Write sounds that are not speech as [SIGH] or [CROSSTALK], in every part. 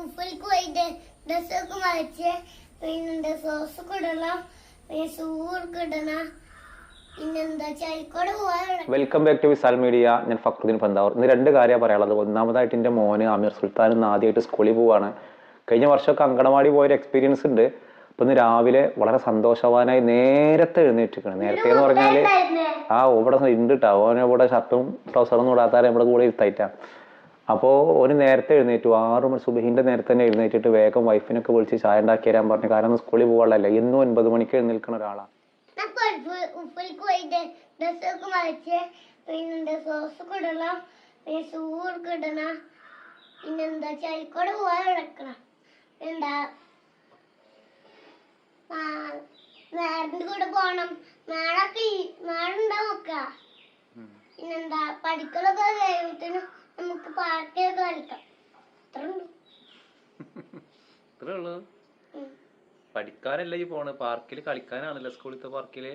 ഉപ്പിലേക്ക് പോയിട്ട് ഡ്രസ്സൊക്കെ മാറ്റി. പിന്നെ സോസൊക്കെ ഇടണം. പിന്നെ ഷൂർക്ക് ഇടണം. പിന്നെന്താ വെൽക്കം ബാക്ക് ടു വിസാൽ മീഡിയ ഞാൻ ഫക്രുദ്ദീൻ പന്താവൂർ. ഇന്ന് രണ്ട് കാര്യമാണ് പറയാനുള്ളത് ഒന്നാമതായിട്ട് എന്റെ മോന് അമീർ സുൽത്താൻ ഇന്ന് ആദ്യമായിട്ട് സ്കൂളിൽ പോവാണ്. കഴിഞ്ഞ വർഷമൊക്കെ അങ്കണവാടി പോയൊരു എക്സ്പീരിയൻസ് ഉണ്ട്. അപ്പം ഇന്ന് രാവിലെ വളരെ സന്തോഷവാനായി നേരത്തെ എഴുന്നേറ്റിരിക്കണം നേരത്തെ എന്ന് പറഞ്ഞാൽ ആ ഇവിടെ ഉണ്ട് കേട്ടോ ഓനെ ഇവിടെ ഷർട്ടും ട്രൗസറും ഇടാത്താരെ നമ്മുടെ കൂടെ ഇരുത്തായിട്ടാ. അപ്പോൾ ഒരു നേരത്തെ എഴുന്നേറ്റു. ആറ് മണി സുബഹിന്റെ നേരത്തെ തന്നെ എഴുന്നേറ്റിട്ട് വേഗം വൈഫിനൊക്കെ വിളിച്ച് ചായ ഉണ്ടാക്കി തരാൻ പറഞ്ഞു. കാരണം സ്കൂളിൽ പോകാനല്ല എന്നും ഒൻപത് മണിക്ക് എഴുന്നേൽക്കുന്ന ഒരാളാണ് ഉപ്പിലേക്ക് പോയിട്ട് ഡ്രസ്സൊക്കെ മാറ്റി പിന്നെ സോസൊക്കെ ഇടണം. പിന്നെ ഷൂർക്ക് ഇടണം. പിന്നെന്താ പോകാൻ കൂടെ പോണം. പിന്നെന്താ? പഠിക്കലൊക്കെ കഴിയുമ്പത്തേനും നമുക്ക് പാർട്ടിയൊക്കെ കളിക്കാം അത്ര ഉള്ളൂ ഇത്രേ ഉള്ളൂ? പഠിക്കാനല്ല ഈ പോണ്? പാർക്കിൽ കളിക്കാനാണല്ലോ സ്കൂളിലത്തെ പാർക്കിൽ.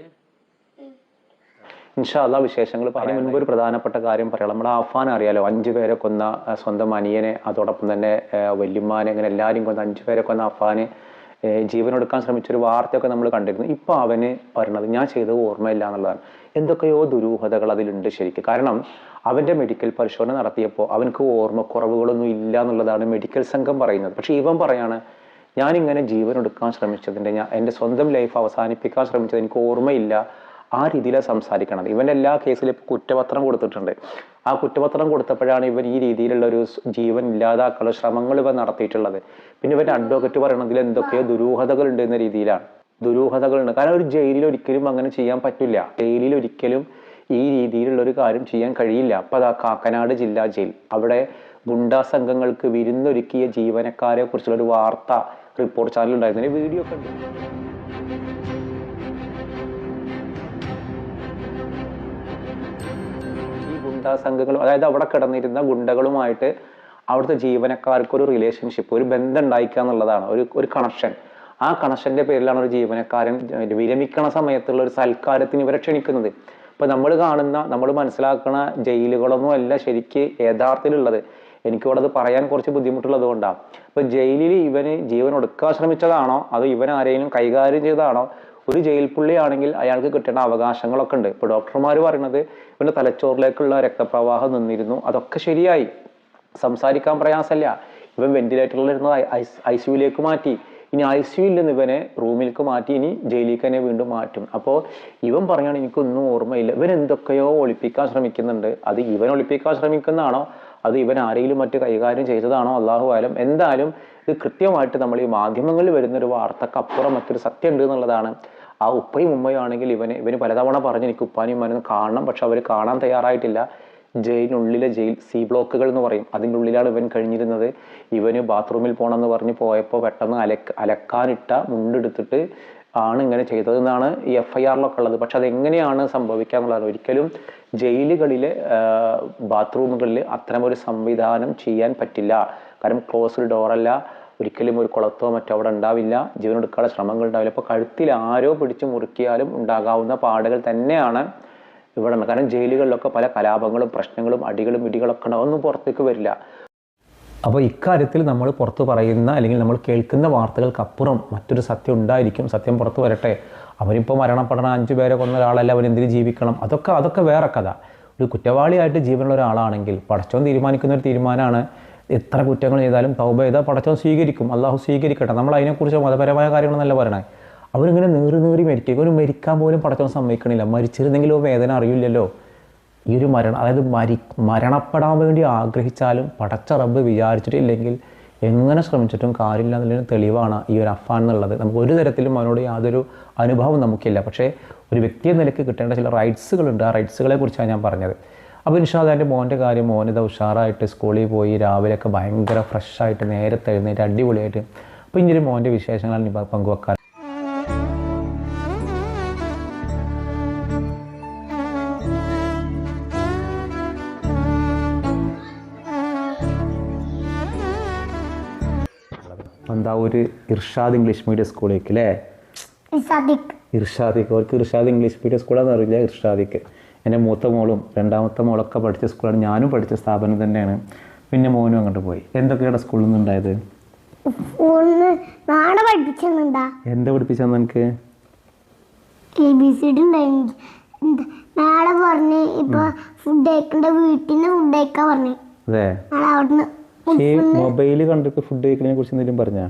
ഇൻഷാല്ല വിശേഷങ്ങൾ. അതിന് മുൻപ് ഒരു പ്രധാനപ്പെട്ട കാര്യം പറയാം. നമ്മുടെ ആഫാൻ അറിയാലോ അഞ്ചു പേരെ കൊന്ന സ്വന്തം അനിയനെ അതോടൊപ്പം തന്നെ വല്യമ്മാനെ അങ്ങനെ എല്ലാവരും കൊന്ന അഞ്ചു പേരെ കൊന്ന അഫാന് ജീവനൊടുക്കാൻ ശ്രമിച്ചൊരു വാർത്തയൊക്കെ നമ്മൾ കണ്ടിരുന്നു. ഇപ്പൊ അവന് പറയണത് ഞാൻ ചെയ്തത് ഓർമ്മയില്ല എന്നുള്ളതാണ്. എന്തൊക്കെയോ ദുരൂഹതകൾ അതിലുണ്ട് ശരിക്കും. കാരണം അവന്റെ മെഡിക്കൽ പരിശോധന നടത്തിയപ്പോൾ അവനക്ക് ഓർമ്മക്കുറവുകളൊന്നും ഇല്ല എന്നുള്ളതാണ് മെഡിക്കൽ സംഘം പറയുന്നത്. പക്ഷെ ഇവൻ പറയാണ് ഞാനിങ്ങനെ ജീവൻ എടുക്കാൻ ശ്രമിച്ചതിന്റെ ഞാൻ എന്റെ സ്വന്തം ലൈഫ് അവസാനിപ്പിക്കാൻ ശ്രമിച്ചത് എനിക്ക് ഓർമ്മയില്ല. ആ രീതിയിലാണ് സംസാരിക്കണത്. ഇവന്റെ എല്ലാ കേസിലും ഇപ്പോൾ കുറ്റപത്രം കൊടുത്തിട്ടുണ്ട്. ആ കുറ്റപത്രം കൊടുത്തപ്പോഴാണ് ഇവൻ ഈ രീതിയിലുള്ള ഒരു ജീവൻ ഇല്ലാതാക്കാനുള്ള ശ്രമങ്ങൾ ഇവൻ നടത്തിയിട്ടുള്ളത്. പിന്നെ ഇവന്റെ അഡ്വക്കറ്റ് പറയണതിൽ എന്തൊക്കെയോ ദുരൂഹതകൾ ഉണ്ട് എന്ന രീതിയിലാണ്. ദുരൂഹതകളുണ്ട്. കാരണം ഒരു ജയിലിൽ ഒരിക്കലും അങ്ങനെ ചെയ്യാൻ പറ്റില്ല. ജയിലിൽ ഒരിക്കലും ഈ രീതിയിലുള്ള ഒരു കാര്യം ചെയ്യാൻ കഴിയില്ല. അപ്പൊ അതാ കാക്കനാട് ജില്ലാ ജയിൽ. അവിടെ ഗുണ്ടാ സംഘങ്ങൾക്ക് വിരുന്നൊരുക്കിയ ജീവനക്കാരെ കുറിച്ചുള്ള ഒരു വാർത്ത റിപ്പോർട്ട് ചാനൽ ഉണ്ടായിരുന്നു വീഡിയോ ഒക്കെ ഉണ്ട് ഗുണ്ടാ സംഘങ്ങളും അതായത് അവിടെ കിടന്നിരുന്ന ഗുണ്ടകളുമായിട്ട് അവിടുത്തെ ജീവനക്കാർക്ക് ഒരു റിലേഷൻഷിപ്പ് ഒരു ബന്ധം ഉണ്ടായിക്കുക എന്നുള്ളതാണ് ഒരു ഒരു കണക്ഷൻ ആ കണക്ഷന്റെ പേരിലാണ് ഒരു ജീവനക്കാരൻ വിരമിക്കണ സമയത്തുള്ള ഒരു സൽക്കാരത്തിന് ഇവരെ ക്ഷണിക്കുന്നത്. ഇപ്പൊ നമ്മൾ കാണുന്ന നമ്മൾ മനസ്സിലാക്കുന്ന ജയിലുകളൊന്നും അല്ല ശരിക്ക് യഥാർത്ഥത്തിലുള്ളത്. എനിക്കിവിടെ അത് പറയാൻ കുറച്ച് ബുദ്ധിമുട്ടുള്ളത് കൊണ്ടാണ് ഇപ്പൊ ജയിലിൽ ഇവന് ജീവൻ ഒടുക്കാൻ ശ്രമിച്ചതാണോ? അതോ ഇവൻ ആരെങ്കിലും കൈകാര്യം ചെയ്തതാണോ? ഒരു ജയിൽ പുള്ളിയാണെങ്കിൽ അയാൾക്ക് കിട്ടേണ്ട അവകാശങ്ങളൊക്കെ ഉണ്ട്. ഇപ്പൊ ഡോക്ടർമാർ പറയുന്നത് ഇവന്റെ തലച്ചോറിലേക്കുള്ള രക്തപ്രവാഹം നിന്നിരുന്നു. അതൊക്കെ ശരിയായി. സംസാരിക്കാൻ പ്രയാസമല്ല. ഇവൻ വെന്റിലേറ്ററിലിരുന്ന് ഐ സിയുലേക്ക് മാറ്റി. ഇനി ഐ സിയുയിൽ നിന്ന് ഇവനെ റൂമിലേക്ക് മാറ്റി ഇനി ജയിലിലേക്ക് തന്നെ വീണ്ടും മാറ്റും. അപ്പോൾ ഇവൻ പറയാണ് എനിക്കൊന്നും ഓർമ്മയില്ല. ഇവൻ എന്തൊക്കെയോ ഒളിപ്പിക്കാൻ ശ്രമിക്കുന്നുണ്ട്. അത് ഇവൻ ഒളിപ്പിക്കാൻ ശ്രമിക്കുന്നതാണോ? അത് ഇവൻ ആരെങ്കിലും മറ്റ് കൈകാര്യം ചെയ്തതാണോ? അള്ളാഹു ആയാലും എന്തായാലും ഇത് കൃത്യമായിട്ട് നമ്മൾ ഈ മാധ്യമങ്ങളിൽ വരുന്ന ഒരു വാർത്തക്കപ്പുറം മറ്റൊരു സത്യം ഉണ്ട് എന്നുള്ളതാണ്. ആ ഉപ്പയും ഉമ്മയും ആണെങ്കിൽ ഇവന് ഇവന് പലതവണ പറഞ്ഞു എനിക്ക് ഉപ്പാനും ഉമ്മാനും കാണണം പക്ഷെ അവർ കാണാൻ തയ്യാറായിട്ടില്ല. ജയിലിനുള്ളിലെ ജയിൽ സി ബ്ലോക്കുകൾ എന്ന് പറയും. അതിന്റെ ഉള്ളിലാണ് ഇവൻ കഴിഞ്ഞിരുന്നത്. ഇവന് ബാത്റൂമിൽ പോകണമെന്ന് പറഞ്ഞ് പോയപ്പോൾ പെട്ടെന്ന് അലക്ക് അലക്കാനിട്ട മുണ്ടെടുത്തിട്ട് ആണ് ഇങ്ങനെ ചെയ്തതെന്നാണ് ഈ എഫ് ഐ ആറിലൊക്കെ ഉള്ളത്. പക്ഷെ അതെങ്ങനെയാണ് സംഭവിക്കുക എന്നുള്ളതാണ് ഒരിക്കലും ജയിലുകളിലെ ബാത്റൂമുകളിൽ അത്തരമൊരു സംവിധാനം ചെയ്യാൻ പറ്റില്ല. കാരണം ക്ലോസ്ഡ് ഡോറല്ല ഒരിക്കലും ഒരു കുളത്തോ മറ്റോ അവിടെ ഉണ്ടാവില്ല. ജീവനെടുക്കാനുള്ള ശ്രമങ്ങൾ ഉണ്ടാവില്ല. അപ്പോൾ കഴുത്തിൽ ആരോ പിടിച്ച് മുറുക്കിയാലും ഉണ്ടാകാവുന്ന പാടുകൾ തന്നെയാണ് ഇവിടെ. കാരണം ജയിലുകളിലൊക്കെ പല കലാപങ്ങളും പ്രശ്നങ്ങളും അടികളും ഇടികളൊക്കെ ഉണ്ടാവും. ഒന്നും പുറത്തേക്ക് വരില്ല. അപ്പോൾ ഇക്കാര്യത്തിൽ നമ്മൾ പുറത്ത് പറയുന്ന അല്ലെങ്കിൽ നമ്മൾ കേൾക്കുന്ന വാർത്തകൾക്കപ്പുറം മറ്റൊരു സത്യം ഉണ്ടായിരിക്കും. സത്യം പുറത്ത് വരട്ടെ. അവനിപ്പോൾ മരണപ്പെടണം അഞ്ച് പേരെ കൊന്ന ഒരാളല്ല അവൻ എന്തിനു ജീവിക്കണം? അതൊക്കെ അതൊക്കെ വേറെ കഥ. ഒരു കുറ്റവാളിയായിട്ട് ജീവനുള്ള ഒരാളാണെങ്കിൽ പടച്ചോൻ തീരുമാനിക്കുന്ന ഒരു തീരുമാനമാണ്. എത്ര കുറ്റങ്ങൾ ചെയ്താലും തൗബ ചെയ്താൽ പടച്ചോൻ സ്വീകരിക്കും. അള്ളാഹു സ്വീകരിക്കട്ടെ. നമ്മൾ അതിനെക്കുറിച്ച് മതപരമായ കാര്യങ്ങളെന്നല്ല പറയണേ. അവരിങ്ങനെ നീറി നീറി മരിക്കുക ഒരു മരിക്കാൻ പോലും പടച്ചോൻ സമ്മതിക്കണില്ല. മരിച്ചിരുന്നെങ്കിലും വേദന അറിയില്ലല്ലോ. ഈ ഒരു മരണം അതായത് മരി മരണപ്പെടാൻ വേണ്ടി ആഗ്രഹിച്ചാലും പടച്ച റബ്ബ് വിചാരിച്ചിട്ടില്ലെങ്കിൽ എങ്ങനെ ശ്രമിച്ചിട്ടും കാര്യമില്ല എന്നുള്ളതിന് തെളിവാണ് ഈ ഒരു അഫാൻ എന്നുള്ളത്. നമുക്ക് ഒരു തരത്തിലും അവനോട് യാതൊരു അനുഭവം നമുക്കില്ല. പക്ഷേ ഒരു വ്യക്തി എന്ന നിലയ്ക്ക് കിട്ടേണ്ട ചില റൈറ്റ്സുകളുണ്ട് ആ റൈറ്റ്സുകളെ കുറിച്ചാണ് ഞാൻ പറഞ്ഞത്. അപ്പോൾ ഇൻഷാദ് എന്റെ മോന്റെ കാര്യം മോനിത ഉഷാറായിട്ട് സ്കൂളിൽ പോയി രാവിലെയൊക്കെ ഭയങ്കര ഫ്രഷായിട്ട് നേരത്തെ എഴുന്നേറ്റ് അടിപൊളിയായിട്ട്. അപ്പോൾ ഒരു മോന്റെ വിശേഷങ്ങളാണ് ഇനി പങ്കുവെക്കാൻ. എന്താ ഒരു ഇർഷാദ് ഇംഗ്ലീഷ് മീഡിയം സ്കൂളിലേക്ക് അല്ലേ ഇർഷാദിക്ക് അവർക്ക് ഇർഷാദ് ഇംഗ്ലീഷ് മീഡിയം സ്കൂളാണെന്ന് അറിയില്ല ഇർഷാദിക്ക് എന്റെ മൂത്ത മോളും രണ്ടാമത്തെ മോളൊക്കെ പഠിച്ച സ്കൂളാണ്. ഞാനും പഠിച്ച സ്ഥാപനം തന്നെയാണ്. പിന്നെ മോനും അങ്ങോട്ട് പോയി. എന്തൊക്കെയാണ് സ്കൂളിൽ നിന്ന് ഉണ്ടായത്? ഒന്ന് നാളെ പഠിപ്പിച്ചെന്നുണ്ടാ എന്താ? പഠിപ്പിച്ചെന്ന് എനിക്ക് നാളെ പറഞ്ഞു ഇപ്പൊ ഫുഡ് കഴിക്കണ്ട വീട്ടിൽ നിന്ന് ഫുഡ് കഴിക്കാൻ പറഞ്ഞു. അതെ. നാളെ അവിടുന്ന് ഈ മൊബൈൽ കണ്ടിട്ട് ഫുഡ് കഴിക്കുന്നതിനെ കുറിച്ച് എന്തെങ്കിലും പറഞ്ഞാ?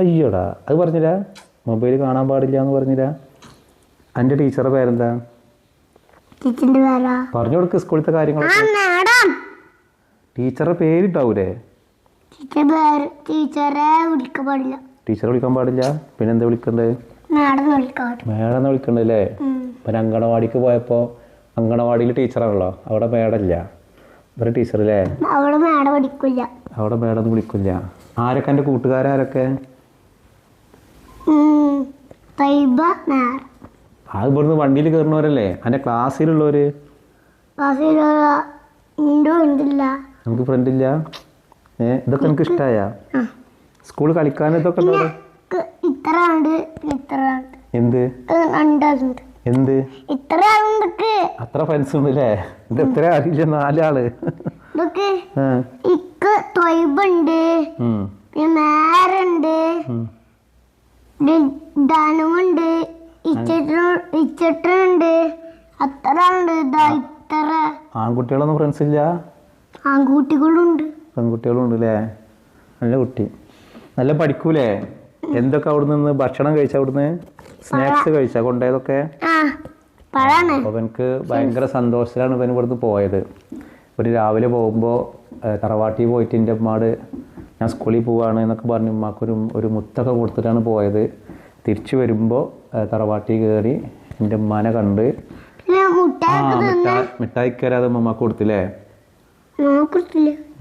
അയ്യോടാ അത് പറഞ്ഞില്ല? മൊബൈൽ കാണാൻ പാടില്ല എന്ന് പറഞ്ഞില്ല? എന്റെ ടീച്ചറുടെ പേരെന്താ? പറഞ്ഞു കൊടുക്ക് സ്കൂളിലത്തെ മാഡം. ടീച്ചറുടെ പേരുണ്ടാവൂലേ ടീച്ചറെ വിളിക്കാൻ പാടില്ല. ടീച്ചറെ വിളിക്കാൻ പാടില്ല? പിന്നെ എന്താ വിളിക്കണ്ടേ മാഡം വിളിക്കണ്ടല്ലേ. പിന്നെ അങ്കണവാടിക്ക് പോയപ്പോൾ അങ്കണവാടിയിൽ ടീച്ചറാണല്ലോ അവിടെ മേഡമില്ല ഇവരെ ടീച്ചറല്ലേ അവിടെ മാഡം വിളിക്കില്ല. അവിടെ മേഡം വിളിക്കില്ല. ആരൊക്കെ എന്റെ കൂട്ടുകാരാരൊക്കെ അത് ഇവിടുന്ന് വണ്ടിയിൽ കയറുന്നവരല്ലേ ഇണ്ടോ ഉണ്ടില്ല നമുക്ക് ഫ്രണ്ട് ഇല്ല? ഏ ഇതൊക്കെ എനിക്ക് ഇഷ്ടമായ. സ്കൂൾ കളിക്കാൻ ഇതൊക്കെ ഇത്ര എന്ത്? എന്ത്? ഇത്ര അത്ര ഫ്രണ്ട്സ് ഉണ്ട് അല്ലേ ഇത് എത്ര അറിയില്ല നാലാൾ. ഇതൊക്കെ ആ, ഇക്ക് തൊയ്ബുണ്ട്. ഉം, പിന്നെ നേരുണ്ട്. ഉം. ധനുമുണ്ട് ഇച്ചട്ടുണ്ട് അത്ര ഉണ്ട് ഇത്ര ആൺകുട്ടികളൊന്നും ഫ്രണ്ട്സ് ഇല്ല? ആൺകുട്ടികളുണ്ട്. പെൺകുട്ടികളുണ്ട് അല്ലേ നല്ല കുട്ടി. നല്ല പഠിക്കൂലേ? എന്തൊക്കെ അവിടെ നിന്ന് ഭക്ഷണം കഴിച്ച അവിടുന്ന്? സ്നാക്സ് കഴിച്ച? കൊണ്ടുപോയതൊക്കെ? അപ്പോൾ അവനക്ക് ഭയങ്കര സന്തോഷത്തിലാണ് ഇവൻ ഇവിടുന്ന് പോയത്. ഒരു രാവിലെ പോകുമ്പോൾ തറവാട്ടിൽ പോയിട്ട് എന്റെ ഉമ്മാട് ഞാൻ സ്കൂളിൽ പോവാണ് എന്നൊക്കെ പറഞ്ഞ് ഉമ്മാക്കൊരു ഒരു മുത്തൊക്കെ കൊടുത്തിട്ടാണ് പോയത്. തിരിച്ചു വരുമ്പോൾ തറവാട്ടിൽ കയറി എന്റെ ഉമ്മാനെ കണ്ട് ആ മിഠായി മിഠായിക്കരാതെ ഉമ്മമാക്ക് കൊടുത്തില്ലേ?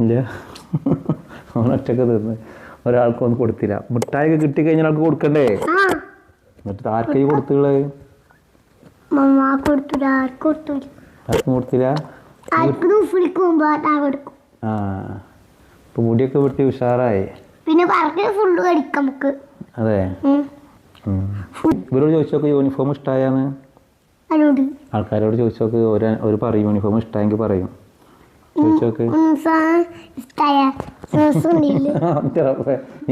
ഇല്ല. ഒറ്റയ്ക്ക് തിന്ന്. ഒരാൾക്കൊന്നും കൊടുത്തില്ല. മിഠായിയൊക്കെ കിട്ടിക്കഴിഞ്ഞാൽ ആൾക്ക് കൊടുക്കണ്ടേ? എന്നിട്ട് ആർക്കൈ കൊടുത്തുള്ളത്? മമ്മ കൊടുത്തില്ല ആർക്ക് കൊടുത്തില്ല? ആർക്കും കൊടുത്തില്ല ആർക്ക് വിളിക്കുമ്പോ ഞാൻ കൊടുക്കും. ആ ഇപ്പൊ മുടിയൊക്കെ വെട്ടി ഉഷാറായി. പിന്നെ പറക്കി ഫുള്ള് കടിക്കാം നമുക്ക്. അതെ. ഇവരോട് ചോദിച്ചോക്ക് യൂണിഫോം ഇഷ്ടമായാന്ന് ആൾക്കാരോട് ചോദിച്ചോക്ക് ഒരു ഒരു പറയും യൂണിഫോം ഇഷ്ടമായെങ്കിൽ പറയും. നീ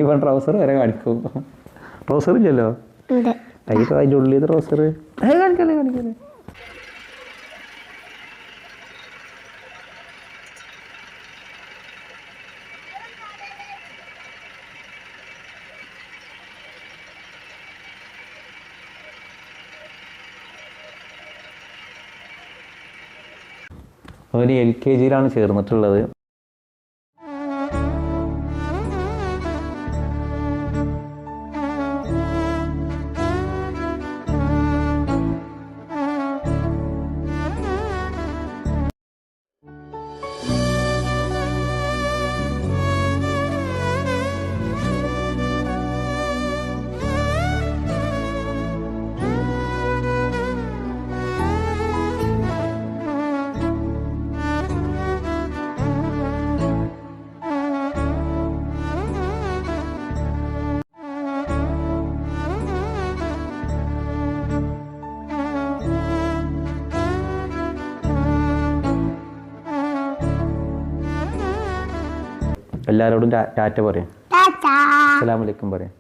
പറഞ്ഞ ട്രൗസർ വരെ കാണിക്കും. [LAUGHS] ട്രൗസർ ഇല്ലല്ലോ? കയ്യിട്ട് അതിന്റെ ഉള്ളിൽ റോസർ കാണിക്കല്ലേ കാണിക്കല്ലേ? അവന് എൽ കെ ജിയിലാണ് ചേർന്നിട്ടുള്ളത്. എല്ലാവരോടും ടാറ്റ പറയും. അസ്സലാമലൈക്കും പറയും.